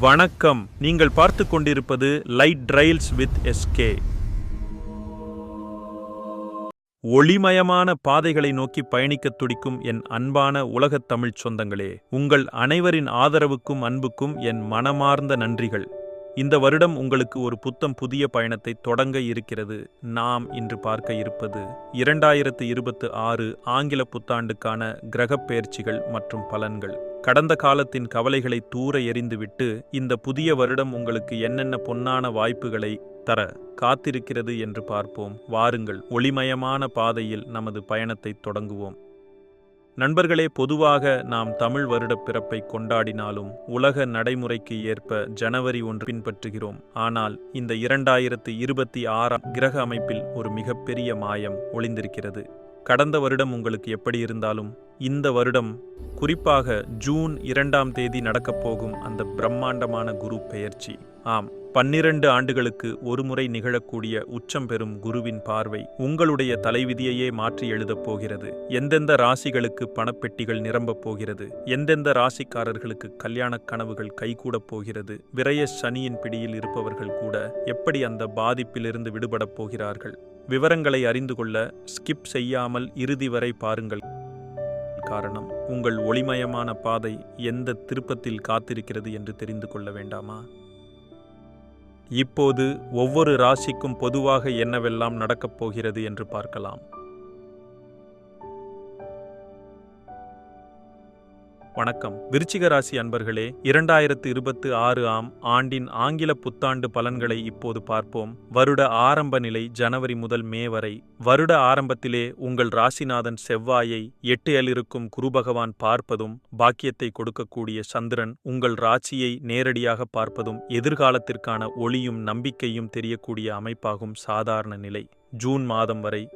வணக்கம். நீங்கள் பார்த்து கொண்டிருப்பது லைட் ட்ரைல்ஸ் வித் எஸ்கே ஒளிமயமான பாதைகளை நோக்கி பயணிக்கத் துடிக்கும் என் அன்பான உலகத் தமிழ்ச் சொந்தங்களே உங்கள் அனைவரின் ஆதரவுக்கும் அன்புக்கும் என் மனமார்ந்த நன்றிகள். இந்த வருடம் உங்களுக்கு ஒரு புத்தம் புதிய பயணத்தை தொடங்க இருக்கிறது. நாம் இன்று பார்க்க இருப்பது இரண்டாயிரத்து இருபத்து ஆறு ஆங்கில புத்தாண்டுக்கான கிரகப் பெயர்ச்சிகள் மற்றும் பலன்கள். கடந்த காலத்தின் கவலைகளை தூர எறிந்துவிட்டு இந்த புதிய வருடம் உங்களுக்கு என்னென்ன பொன்னான வாய்ப்புகளை தர காத்திருக்கிறது என்று பார்ப்போம். வாருங்கள் ஒளிமயமான பாதையில் நமது பயணத்தை தொடங்குவோம். நண்பர்களே பொதுவாக நாம் தமிழ் வருடப் பிறப்பை கொண்டாடினாலும் உலக நடைமுறைக்கு ஏற்ப ஜனவரி ஒன்று பின்பற்றுகிறோம். ஆனால் இந்த இரண்டாயிரத்து இருபத்தி ஆறாம் கிரக அமைப்பில் ஒரு மிகப்பெரிய மாயம் ஒளிந்திருக்கிறது. கடந்த வருடம் உங்களுக்கு எப்படி இருந்தாலும் இந்த வருடம் குறிப்பாக ஜூன் இரண்டாம் தேதி நடக்கப் போகும் அந்த பிரம்மாண்டமான குரு பெயர்ச்சி. ஆம் பன்னிரண்டு ஆண்டுகளுக்கு ஒருமுறை நிகழக்கூடிய உச்சம் பெறும் குருவின் பார்வை உங்களுடைய தலைவிதியையே மாற்றி எழுதப் போகிறது. எந்தெந்த ராசிகளுக்கு பணப்பெட்டிகள் நிரம்பப் போகிறது? எந்தெந்த ராசிக்காரர்களுக்கு கல்யாணக் கனவுகள் கைகூடப் போகிறது? விரய சனியின் பிடியில் இருப்பவர்கள் கூட எப்படி அந்த பாதிப்பிலிருந்து விடுபடப் போகிறார்கள்? விவரங்களை அறிந்து கொள்ள ஸ்கிப் செய்யாமல் இறுதி வரை பாருங்கள். காரணம் உங்கள் ஒளிமயமான பாதை எந்த திருப்பத்தில் காத்திருக்கிறது என்று தெரிந்து கொள்ள வேண்டாமா? இப்போது ஒவ்வொரு ராசிக்கும் பொதுவாக என்னவெல்லாம் நடக்கப் போகிறது என்று பார்க்கலாம். வணக்கம். விருச்சிக ராசி அன்பர்களே இரண்டாயிரத்து இருபத்து ஆறு ஆம் ஆண்டின் ஆங்கில புத்தாண்டு பலன்களை இப்போது பார்ப்போம். வருட ஆரம்ப நிலை ஜனவரி முதல் மே வரை. வருட ஆரம்பத்திலே உங்கள் ராசிநாதன் செவ்வாயை எட்டு இருக்கும் குரு பகவான் பார்ப்பதும் பாக்கியத்தை கொடுக்கக்கூடிய சந்திரன் உங்கள் ராசியை நேரடியாக பார்ப்பதும் எதிர்காலத்திற்கான ஒளியும் நம்பிக்கையும் தெரியக்கூடிய அமைப்பாகும் சாதாரண நிலை. ஜூன் மாதம் வரை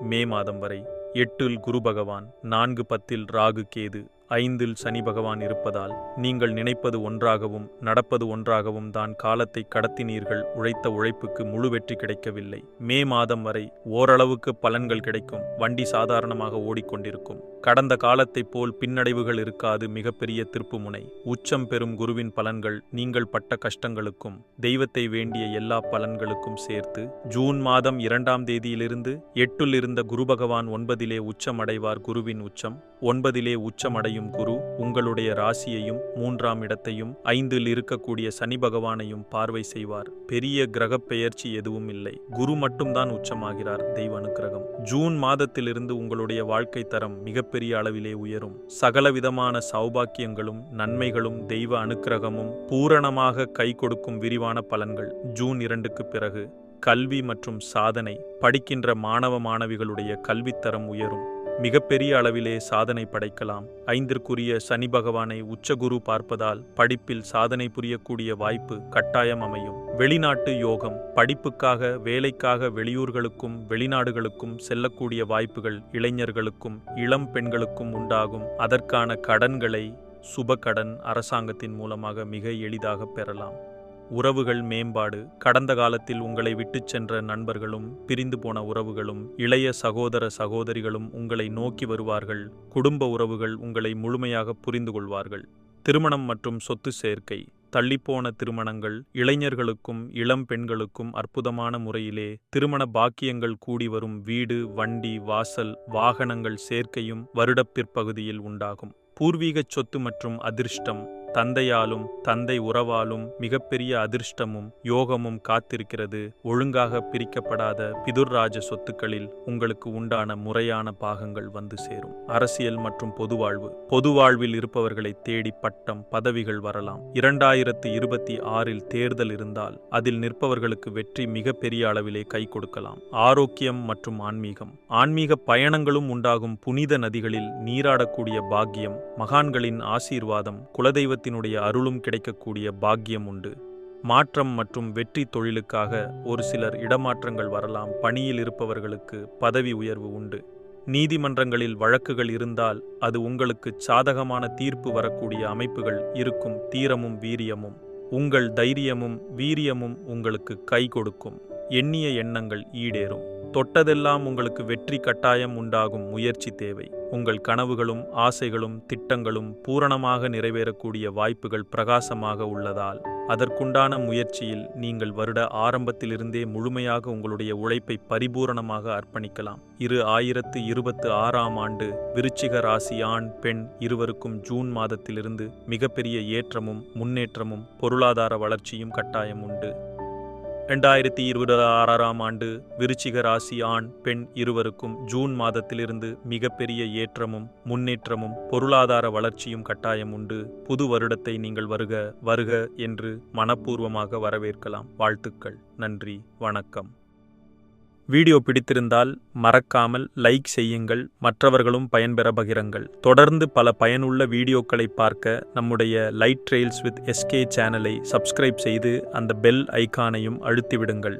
மே மாதம் வரை. எட்டில் குரு பகவான் நான்கு பத்தில் ராகு கேது ஐந்தில் சனி பகவான் இருப்பதால் நீங்கள் நினைப்பது ஒன்றாகவும் நடப்பது ஒன்றாகவும் தான் காலத்தை கடத்தினீர்கள். உழைத்த உழைப்புக்கு முழு வெற்றி கிடைக்கவில்லை. மே மாதம் வரை ஓரளவுக்கு பலன்கள் கிடைக்கும். வண்டி சாதாரணமாக ஓடிக்கொண்டிருக்கும். கடந்த காலத்தைப் போல் பின்னடைவுகள் இருக்காது. மிகப்பெரிய திருப்புமுனை உச்சம் பெறும் குருவின் பலன்கள் நீங்கள் பட்ட கஷ்டங்களுக்கும் தெய்வத்தை வேண்டிய எல்லா பலன்களுக்கும் சேர்த்து ஜூன் மாதம் இரண்டாம் தேதியிலிருந்து எட்டுல் இருந்த குரு பகவான் ஒன்பதிலே உச்சம் அடைவார் குருவின் உச்சம். ஒன்பதிலே உச்சமடை உச்சமடையும் குரு உங்களுடைய ராசியையும் மூன்றாம் இடத்தையும் ஐந்தில் இருக்கக்கூடிய சனி பகவானையும் பார்வை செய்வார். பெரிய கிரகப் பெயர்ச்சி எதுவும் இல்லை. குரு மட்டும்தான் உச்சமாகிறார் தெய்வ அனுக்கிரகம். ஜூன் மாதத்திலிருந்து உங்களுடைய வாழ்க்கை தரம் மிகப்பெரிய அளவிலே உயரும். சகலவிதமான சௌபாக்கியங்களும் நன்மைகளும் தெய்வ அனுக்கிரகமும் பூரணமாக கை கொடுக்கும் விரிவான பலன்கள் ஜூன் இரண்டுக்கு பிறகு. கல்வி மற்றும் சாதனை படிக்கின்ற மாணவ மாணவிகளுடைய கல்வித்தரம் உயரும். மிகப்பெரிய அளவிலே சாதனை படைக்கலாம். ஐந்திற்குரிய சனி பகவானை உச்சகுரு பார்ப்பதால் படிப்பில் சாதனை புரியக்கூடிய வாய்ப்பு கட்டாயம் அமையும். வெளிநாட்டு யோகம் படிப்புக்காக வேலைக்காக வெளியூர்களுக்கும் வெளிநாடுகளுக்கும் செல்லக்கூடிய வாய்ப்புகள் இளைஞர்களுக்கும் இளம் பெண்களுக்கும் உண்டாகும். அதற்கான கடன்களை சுபகடன் அரசாங்கத்தின் மூலமாக மிக எளிதாக பெறலாம். உறவுகள் மேம்பாடு. கடந்த காலத்தில் உங்களை விட்டுச் சென்ற நண்பர்களும் பிரிந்து போன உறவுகளும் இளைய சகோதர சகோதரிகளும் உங்களை நோக்கி வருவார்கள். குடும்ப உறவுகள் உங்களை முழுமையாக புரிந்து கொள்வார்கள். திருமணம் மற்றும் சொத்து சேர்க்கை தள்ளிப்போன திருமணங்கள் இளைஞர்களுக்கும் இளம் பெண்களுக்கும் அற்புதமான முறையிலே திருமண பாக்கியங்கள் கூடி வரும் வீடு வண்டி வாசல் வாகனங்கள் சேர்க்கையும் வருடப்பிற்பகுதியில் உண்டாகும். பூர்வீகச் சொத்து மற்றும் அதிர்ஷ்டம் தந்தையாலும் தந்தை உறவாலும் மிகப்பெரிய அதிர்ஷ்டமும் யோகமும் காத்திருக்கிறது. ஒழுங்காக பிரிக்கப்படாத பிதுர்ராஜ சொத்துக்களில் உங்களுக்கு உண்டான முறையான பாகங்கள் வந்து சேரும். அரசியல் மற்றும் பொதுவாழ்வு பொதுவாழ்வில் இருப்பவர்களை தேடி பட்டம் பதவிகள் வரலாம். இரண்டாயிரத்து இருபத்தி ஆறில் தேர்தல் இருந்தால் அதில் நிற்பவர்களுக்கு வெற்றி மிகப்பெரிய அளவிலே கை கொடுக்கலாம். ஆரோக்கியம் மற்றும் ஆன்மீகம். ஆன்மீக பயணங்களும் உண்டாகும் புனித நதிகளில் நீராடக்கூடிய பாக்கியம் மகான்களின் ஆசீர்வாதம் குலதெய்வ தெய்வத்தினுடைய அருளும் கிடைக்கக்கூடிய பாக்கியம் உண்டு. மாற்றம் மற்றும் வெற்றி தொழிலுக்காக ஒரு சிலர் இடமாற்றங்கள் வரலாம். பணியில் இருப்பவர்களுக்கு பதவி உயர்வு உண்டு. நீதிமன்றங்களில் வழக்குகள் இருந்தால் அது உங்களுக்கு சாதகமான தீர்ப்பு வரக்கூடிய அமைப்புகள் இருக்கும். தீரமும் வீரியமும் உங்கள் தைரியமும் வீரியமும் உங்களுக்கு கை கொடுக்கும். எண்ணிய எண்ணங்கள் ஈடேறும். தொட்டதெல்லாம் உங்களுக்கு வெற்றி கட்டாயம் உண்டாகும் முயற்சி தேவை. உங்கள் கனவுகளும் ஆசைகளும் திட்டங்களும் பூரணமாக நிறைவேறக்கூடிய வாய்ப்புகள் பிரகாசமாக உள்ளதால் அதற்குண்டான முயற்சியில் நீங்கள் வருட ஆரம்பத்திலிருந்தே முழுமையாக உங்களுடைய உழைப்பை பரிபூரணமாக அர்ப்பணிக்கலாம். இரு ஆயிரத்து இருபத்து ஆறாம் ஆண்டு விருச்சிக ராசி ஆண் பெண் இருவருக்கும் ஜூன் மாதத்திலிருந்து மிகப்பெரிய ஏற்றமும் முன்னேற்றமும் பொருளாதார வளர்ச்சியும் கட்டாயம் உண்டு. ரெண்டாயிரத்தி இருபது ஆறாம் ஆண்டு விருச்சிக ராசி ஆண் பெண் இருவருக்கும் ஜூன் மாதத்திலிருந்து மிகப்பெரிய ஏற்றமும் முன்னேற்றமும் பொருளாதார வளர்ச்சியும் கட்டாயம் உண்டு. புது வருடத்தை நீங்கள் வருக வருக என்று மனப்பூர்வமாக வரவேற்கலாம். வாழ்த்துக்கள். நன்றி. வணக்கம். வீடியோ பிடித்திருந்தால் மறக்காமல் லைக் செய்யுங்கள் மற்றவர்களும் பயன்பெற பகிரங்கள். தொடர்ந்து பல பயனுள்ள வீடியோக்களை பார்க்க நம்முடைய லைட் ட்ரெயில்ஸ் வித் எஸ்கே சேனலை சப்ஸ்கிரைப் செய்து அந்த பெல் ஐகானையும் அழுத்திவிடுங்கள்.